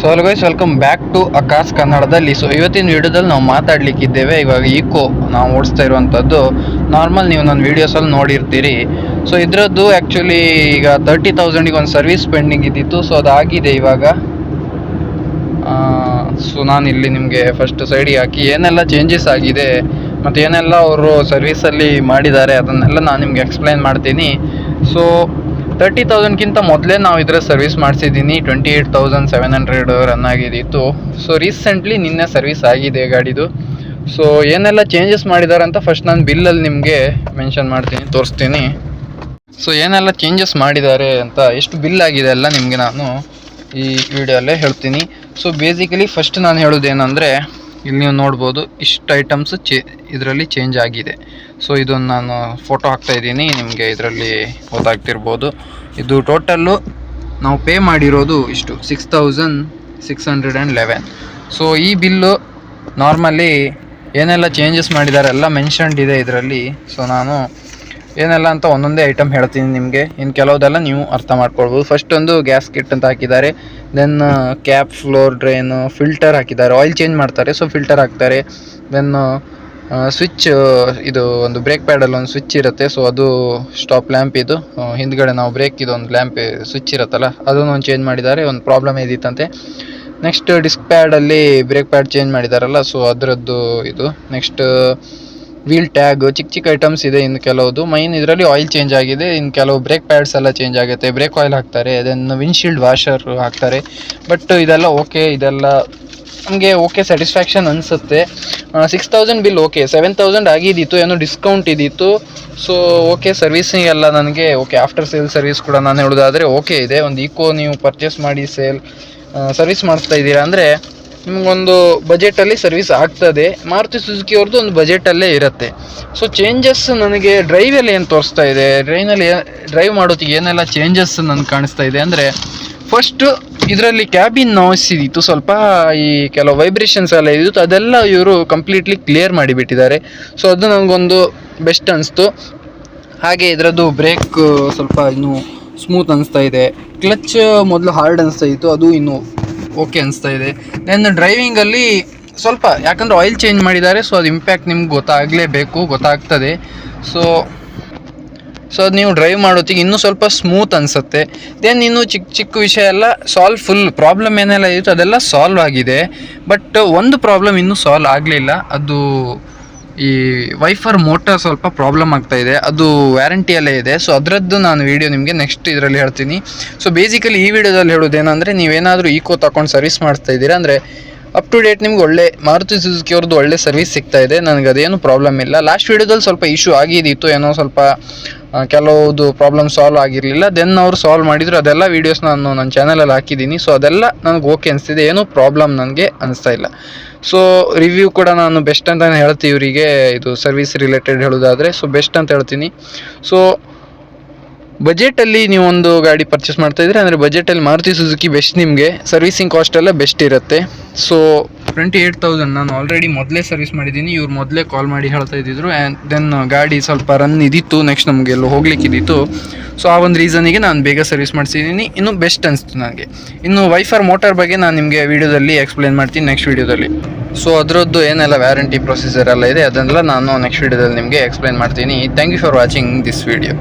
So guys welcome back to Akas ಕನ್ನಡದಲ್ಲಿ so ಇವತ್ತಿನ ವಿಡಿಯೋದಲ್ಲಿ ನಾವು ಮಾತಾಡಲಿಕ್ಕಿದ್ದೇವೆ, ಇವಾಗ ಈಕೋ ನಾವು ಓಡಿಸ್ತಾ ಇರುವಂಥದ್ದು. ನಾರ್ಮಲ್ ನೀವು ನನ್ನ ವೀಡಿಯೋಸಲ್ಲಿ ನೋಡಿರ್ತೀರಿ. ಸೊ ಇದರದ್ದು ಆ್ಯಕ್ಚುಲಿ ಈಗ ತರ್ಟಿ ತೌಸಂಡಿಗೆ ಒಂದು ಸರ್ವಿಸ್ ಪೆಂಡಿಂಗ್ ಇದ್ದಿತ್ತು. ಸೊ ಅದಾಗಿದೆ ಇವಾಗ. ಸೊ ನಾನು ಇಲ್ಲಿ ನಿಮಗೆ ಫಸ್ಟ್ ಸೈಡಿಗೆ ಹಾಕಿ ಏನೆಲ್ಲ ಚೇಂಜಸ್ ಆಗಿದೆ ಮತ್ತು ಏನೆಲ್ಲ ಅವರು ಸರ್ವಿಸಲ್ಲಿ ಮಾಡಿದ್ದಾರೆ ಅದನ್ನೆಲ್ಲ ನಾನು ನಿಮಗೆ ಎಕ್ಸ್ಪ್ಲೈನ್ ಮಾಡ್ತೀನಿ. ಸೊ ತರ್ಟಿ ತೌಸಂಡ್ಗಿಂತ ಮೊದಲೇ ನಾವು ಇದರ service ಮಾಡಿಸಿದ್ದೀನಿ twenty eight thousand seven hundred run ಆಗಿದ್ದಿತ್ತು so recently ನಿನ್ನೆ ಸರ್ವಿಸ್ ಆಗಿದೆ ಗಾಡಿದು. ಸೊ ಏನೆಲ್ಲ ಚೇಂಜಸ್ ಮಾಡಿದ್ದಾರೆ ಅಂತ ಫಸ್ಟ್ ನಾನು ಬಿಲ್ಲಲ್ಲಿ ನಿಮಗೆ ಮೆನ್ಷನ್ ಮಾಡ್ತೀನಿ, ತೋರಿಸ್ತೀನಿ. ಸೊ ಏನೆಲ್ಲ ಚೇಂಜಸ್ ಮಾಡಿದ್ದಾರೆ ಅಂತ, ಎಷ್ಟು ಬಿಲ್ ಆಗಿದೆ ಎಲ್ಲ ನಿಮಗೆ ನಾನು ಈ ವಿಡಿಯೋಲ್ಲೇ ಹೇಳ್ತೀನಿ. ಸೊ ಬೇಸಿಕಲಿ ಫಸ್ಟ್ ನಾನು ಹೇಳೋದೇನೆಂದರೆ ಇಲ್ಲಿ ನೀವು ನೋಡ್ಬೋದು ಇಷ್ಟು ಐಟಮ್ಸ್ ಚೇ, ಇದರಲ್ಲಿ ಚೇಂಜ್ ಆಗಿದೆ. ಸೊ ಇದೊಂದು ನಾನು ಫೋಟೋ ಹಾಕ್ತಾ ಇದ್ದೀನಿ, ನಿಮಗೆ ಇದರಲ್ಲಿ ಗೊತ್ತಾಗ್ತಿರ್ಬೋದು. ಇದು ಟೋಟಲ್ಲು ನಾವು ಪೇ ಮಾಡಿರೋದು ಇಷ್ಟು six thousand six hundred and eleven so ಈ ಬಿಲ್ಲು ನಾರ್ಮಲಿ ಏನೆಲ್ಲ ಚೇಂಜಸ್ ಮಾಡಿದ್ದಾರೆ ಎಲ್ಲ ಮೆನ್ಷನ್ಡ್ ಇದೆ ಇದರಲ್ಲಿ. ಸೊ ನಾನು ಏನೆಲ್ಲ ಅಂತ ಒಂದೊಂದೇ ಐಟಮ್ ಹೇಳ್ತೀನಿ ನಿಮಗೆ. ಇನ್ನು ಕೆಲವುದೆಲ್ಲ ನೀವು ಅರ್ಥ ಮಾಡ್ಕೊಳ್ಬೋದು. ಫಸ್ಟ್ ಒಂದು ಗ್ಯಾಸ್ ಕಿಟ್ ಅಂತ ಹಾಕಿದ್ದಾರೆ. Then cap floor drain filter ಹಾಕಿದ್ದಾರೆ. ಆಯಿಲ್ ಚೇಂಜ್ ಮಾಡ್ತಾರೆ ಸೊ ಫಿಲ್ಟರ್ ಹಾಕ್ತಾರೆ. ದೆನ್ ಸ್ವಿಚ್ ಇದು ಒಂದು ಬ್ರೇಕ್ ಪ್ಯಾಡಲ್ಲಿ ಒಂದು ಸ್ವಿಚ್ ಇರುತ್ತೆ. ಸೊ ಅದು ಸ್ಟಾಪ್ ಲ್ಯಾಂಪ್ ಇದು. ಹಿಂದ್ಗಡೆ ನಾವು ಬ್ರೇಕ್ ಇದು ಒಂದು ಲ್ಯಾಂಪ್ ಸ್ವಿಚ್ ಇರುತ್ತಲ್ಲ, ಅದನ್ನು ಒಂದು ಚೇಂಜ್ ಮಾಡಿದ್ದಾರೆ. ಒಂದು ಪ್ರಾಬ್ಲಮ್ ಇದ್ದಿತ್ತಂತೆ ನೆಕ್ಸ್ಟ್ ಡಿಸ್ಕ್ ಪ್ಯಾಡಲ್ಲಿ ಬ್ರೇಕ್ ಪ್ಯಾಡ್ ಚೇಂಜ್ ಮಾಡಿದಾರಲ್ಲ ಸೊ ಅದರದ್ದು ಇದು. ನೆಕ್ಸ್ಟ್ ವೀಲ್ ಟ್ಯಾಗ್ ಚಿಕ್ಕ ಚಿಕ್ಕ ಐಟಮ್ಸ್ ಇದೆ ಇನ್ನು ಕೆಲವು ಮೈನ್ ಇದರಲ್ಲಿ ಆಯಿಲ್ ಚೇಂಜ್ ಆಗಿದೆ. ಇನ್ನು ಕೆಲವು ಬ್ರೇಕ್ ಪ್ಯಾಡ್ಸ್ ಎಲ್ಲ ಚೇಂಜ್ ಆಗುತ್ತೆ. ಬ್ರೇಕ್ ಆಯಿಲ್ ಹಾಕ್ತಾರೆ ದೆನ್ ವಿಂಡ್ಶೀಲ್ಡ್ ವಾಷರ್ ಹಾಕ್ತಾರೆ. ಬಟ್ ಇದೆಲ್ಲ ಓಕೆ ಇದೆಲ್ಲ ನಮಗೆ ಓಕೆ ಸ್ಯಾಟಿಸ್ಫ್ಯಾಕ್ಷನ್ ಅನಿಸುತ್ತೆ. Six thousand bill okay seven thousand ಆಗಿದ್ದಿತ್ತು ಏನೋ ಡಿಸ್ಕೌಂಟ್ ಇದ್ದಿತ್ತು ಸೊ ಓಕೆ ಸರ್ವಿಸಿಂಗ್ ಎಲ್ಲ ನನಗೆ ಓಕೆ ಆಫ್ಟರ್ ಸೇಲ್ ಸರ್ವಿಸ್ ಕೂಡ ನಾನು ಹೇಳೋದಾದರೆ ಓಕೆ ಇದೆ. ಒಂದು ಈಕೋ ನೀವು ಪರ್ಚೇಸ್ ಮಾಡಿ ಸೇಲ್ ಸರ್ವಿಸ್ ಮಾಡಿಸ್ತಾ ಇದ್ದೀರಾ ಅಂದರೆ ನಿಮಗೊಂದು ಬಜೆಟಲ್ಲಿ ಸರ್ವಿಸ್ ಆಗ್ತದೆ. ಮಾರುತಿ ಸುಜುಕಿ ಅವ್ರದ್ದು ಒಂದು ಬಜೆಟಲ್ಲೇ ಇರುತ್ತೆ. ಸೊ ಚೇಂಜಸ್ ನನಗೆ ಡ್ರೈವಲ್ಲಿ ಏನು ತೋರಿಸ್ತಾ ಇದೆ? ಡ್ರೈನಲ್ಲಿ ಡ್ರೈವ್ ಮಾಡೋತ್ತಿಗೆ ಏನೆಲ್ಲ ಚೇಂಜಸ್ ನನಗೆ ಕಾಣಿಸ್ತಾ ಇದೆ ಅಂದರೆ ಫಸ್ಟು ಇದರಲ್ಲಿ ಕ್ಯಾಬಿನ್ ನಾಯ್ಸ್ ಇದ್ದಿತ್ತು ಸ್ವಲ್ಪ ಈ ಕೆಲವು ವೈಬ್ರೇಷನ್ಸ್ ಎಲ್ಲ ಇದ್ದಿತ್ತು ಅದೆಲ್ಲ ಇವರು ಕಂಪ್ಲೀಟ್ಲಿ ಕ್ಲಿಯರ್ ಮಾಡಿಬಿಟ್ಟಿದ್ದಾರೆ. ಸೊ ಅದು ನನಗೊಂದು ಬೆಸ್ಟ್ ಅನಿಸ್ತು. ಹಾಗೆ ಇದರದ್ದು ಬ್ರೇಕ್ ಸ್ವಲ್ಪ ಇನ್ನು ಸ್ಮೂತ್ ಅನಿಸ್ತಾ ಇದೆ. ಕ್ಲಚ್ ಮೊದಲು ಹಾರ್ಡ್ ಅನಿಸ್ತಾ ಇತ್ತು. ಅದು ಇನ್ನು ಓಕೆ ಅನಿಸ್ತಾ ಇದೆ. ದೆನ್ ಡ್ರೈವಿಂಗಲ್ಲಿ ಸ್ವಲ್ಪ, ಯಾಕಂದರೆ ಆಯಿಲ್ ಚೇಂಜ್ ಮಾಡಿದ್ದಾರೆ ಸೊ ಅದು ಇಂಪ್ಯಾಕ್ಟ್ ನಿಮ್ಗೆ ಗೊತ್ತಾಗಲೇಬೇಕು, ಗೊತ್ತಾಗ್ತದೆ. ಸೊ ಸೊ ಅದು ನೀವು ಡ್ರೈವ್ ಮಾಡೋತ್ತಿಗೆ ಇನ್ನೂ ಸ್ವಲ್ಪ ಸ್ಮೂತ್ ಅನಿಸುತ್ತೆ. ದೆನ್ ಇನ್ನು ಚಿಕ್ಕ ಚಿಕ್ಕ ವಿಷಯ ಎಲ್ಲ ಸಾಲ್ವ್ ಫುಲ್ ಪ್ರಾಬ್ಲಮ್ ಏನೆಲ್ಲ ಇತ್ತು ಅದೆಲ್ಲ ಸಾಲ್ವ್ ಆಗಿದೆ. ಬಟ್ ಒಂದು ಪ್ರಾಬ್ಲಮ್ ಇನ್ನೂ ಸಾಲ್ವ್ ಆಗಲಿಲ್ಲ. ಅದು ಈ ವೈಫರ್ ಮೋಟರ್ ಸ್ವಲ್ಪ ಪ್ರಾಬ್ಲಮ್ ಆಗ್ತಾ ಇದೆ. ಅದು ವ್ಯಾರಂಟಿಯಲ್ಲೇ ಇದೆ. ಸೊ ಅದರದ್ದು ನಾನು ವೀಡಿಯೋ ನಿಮಗೆ ನೆಕ್ಸ್ಟ್ ಇದರಲ್ಲಿ ಹೇಳ್ತೀನಿ. ಸೊ ಬೇಸಿಕಲಿ ಈ ವಿಡಿಯೋದಲ್ಲಿ ಹೇಳೋದೇನೆಂದರೆ ನೀವೇನಾದರೂ ಈಕೋ ತಗೊಂಡು ಸರ್ವಿಸ್ ಮಾಡ್ತಾ ಇದ್ದೀರಾ ಅಂದರೆ ಅಪ್ ಟು ಡೇಟ್ ನಿಮ್ಗೆ ಒಳ್ಳೆ ಮಾರುತಿ ಸುಜುಕಿ ಅವ್ರದ್ದು ಒಳ್ಳೆ ಸರ್ವಿಸ್ ಸಿಗ್ತಾ ಇದೆ. ನನಗೆ ಅದೇನು ಪ್ರಾಬ್ಲಮ್ ಇಲ್ಲ. ಲಾಸ್ಟ್ ವೀಡಿಯೋದಲ್ಲಿ ಸ್ವಲ್ಪ ಇಶ್ಯೂ ಆಗಿದ್ದಿತ್ತು ಏನೋ ಸ್ವಲ್ಪ ಕೆಲವೊಂದು ಪ್ರಾಬ್ಲಮ್ ಸಾಲ್ವ್ ಆಗಿರಲಿಲ್ಲ. ದೆನ್ ಅವರು ಸಾಲ್ವ್ ಮಾಡಿದ್ರು. ಅದೆಲ್ಲ ವೀಡಿಯೋಸ್ ನಾನು ನನ್ನ ಚಾನಲಲ್ಲಿ ಹಾಕಿದ್ದೀನಿ ಸೊ ಅದೆಲ್ಲ ನನಗೆ ಓಕೆ ಅನಿಸ್ತಿದೆ. ಏನು ಪ್ರಾಬ್ಲಮ್ ನನಗೆ ಅನಿಸ್ತಾ ಇಲ್ಲ. ಸೊ ರಿವ್ಯೂ ಕೂಡ ನಾನು ಬೆಸ್ಟ್ ಅಂತಲೇ ಹೇಳ್ತೀವಿ ಇವರಿಗೆ. ಇದು ಸರ್ವಿಸ್ ರಿಲೇಟೆಡ್ ಹೇಳೋದಾದರೆ. ಸೊ ಬೆಸ್ಟ್ ಅಂತ ಹೇಳ್ತೀನಿ. ಸೊ ಬಜೆಟಲ್ಲಿ ಒಂದು ಗಾಡಿ ಪರ್ಚೇಸ್ ಮಾಡ್ತಾ ಇದ್ರೆ, ಅಂದರೆ ಬಜೆಟಲ್ಲಿ ಮಾರುತಿ ಸುಜುಕಿ ಬೆಸ್ಟ್ ನಿಮಗೆ. ಸರ್ವಿಸಿಂಗ್ ಕಾಸ್ಟ್ ಎಲ್ಲ ಬೆಸ್ಟ್ ಇರುತ್ತೆ. ಸೊ ಟ್ವೆಂಟಿ ಏಯ್ಟ್ ತೌಸಂಡ್ ನಾನು ಆಲ್ರೆಡಿ ಮೊದಲೇ ಸರ್ವಿಸ್ ಮಾಡಿದ್ದೀನಿ. ಇವ್ರು ಮೊದಲೇ ಕಾಲ್ ಮಾಡಿ ಹೇಳ್ತಾ ಇದ್ದಿದ್ರು. ಆ್ಯಂಡ್ ದೆನ್ ಗಾಡಿ ಸ್ವಲ್ಪ ರನ್ ಇದ್ದಿತ್ತು ನೆಕ್ಸ್ಟ್ ನಮಗೆ ಎಲ್ಲೋ ಹೋಗ್ಲಿಕ್ಕಿದ್ದಿತ್ತು ಸೊ ಆ ಒಂದು ರೀಸನಿಗೆ ನಾನು ಬೇಗ ಸರ್ವಿಸ್ ಮಾಡಿಸಿದ್ದೀನಿ ಇನ್ನು ಬೆಸ್ಟ್ ಅನಿಸ್ತು ನನಗೆ ಇನ್ನು ವೈಫರ್ ಮೋಟರ್ ಬಗ್ಗೆ ನಾನು ನಿಮಗೆ ವೀಡಿಯೋದಲ್ಲಿ ಎಕ್ಸ್ಪ್ಲೇನ್ ಮಾಡ್ತೀನಿ ನೆಕ್ಸ್ಟ್ ವೀಡಿಯೋದಲ್ಲಿ ಸೊ ಅದರದ್ದು ಏನೆಲ್ಲ ವ್ಯಾರಂಟಿ ಪ್ರೊಸೀಜರ್ ಎಲ್ಲ ಇದೆ, ಅದನ್ನೆಲ್ಲ ನಾನು ನೆಕ್ಸ್ಟ್ ವೀಡಿಯೋದಲ್ಲಿ ನಿಮಗೆ ಎಕ್ಸ್ಪ್ಲೇನ್ ಮಾಡ್ತೀನಿ. Thank you for watching this video